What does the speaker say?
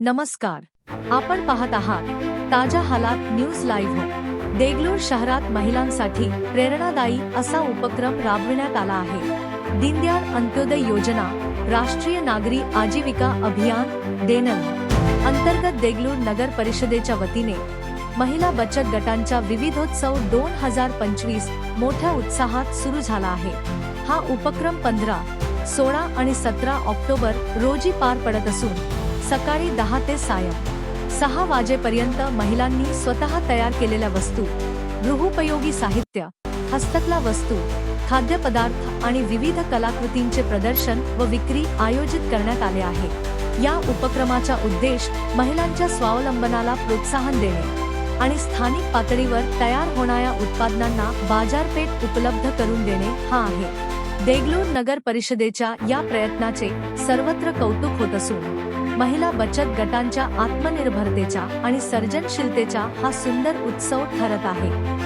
नमस्कार. आपण पाहत आहात ताज्या हालात न्यूज लाईव्ह देगलूर शहरात महिलांसाठी प्रेरणादायी असा उपक्रम राबविण्यात आला आहे. दीनदयाळ अंत्योदय योजना राष्ट्रीय नागरी आजीविका अभियान देनल. अंतर्गत देगलूर नगर परिषदेच्या वतीने महिला बचत गटांच्या विविधोत्सव दोन हजार पंचवीस मोठ्या उत्साहात सुरू झाला आहे. हा उपक्रम पंधरा सोळा आणि सतरा ऑक्टोबर रोजी पार पडत असून सकाळी दहा ते सायं. सहा वाजेपर्यंत महिलांनी स्वतः तयार केलेल्या वस्तू गृहोपयोगी साहित्य हस्तकला वस्तू खाद्यपदार्थ आणि विविध कलाकृतींचे प्रदर्शन व विक्री आयोजित करण्यात आले आहे. या उपक्रमाचा उद्देश महिलांच्या स्वावलंबनाला प्रोत्साहन देणे आणि स्थानिक पातळीवर तयार होणाऱ्या उत्पादनांना बाजारपेठ उपलब्ध करून देणे हा आहे. देगलूर नगर परिषदेच्या या प्रयत्नाचे सर्वत्र कौतुक होत असून महिला बचत गटांच्या आत्मनिर्भरतेचा आणि सर्जनशीलतेचा हा सुंदर उत्सव ठरत आहे.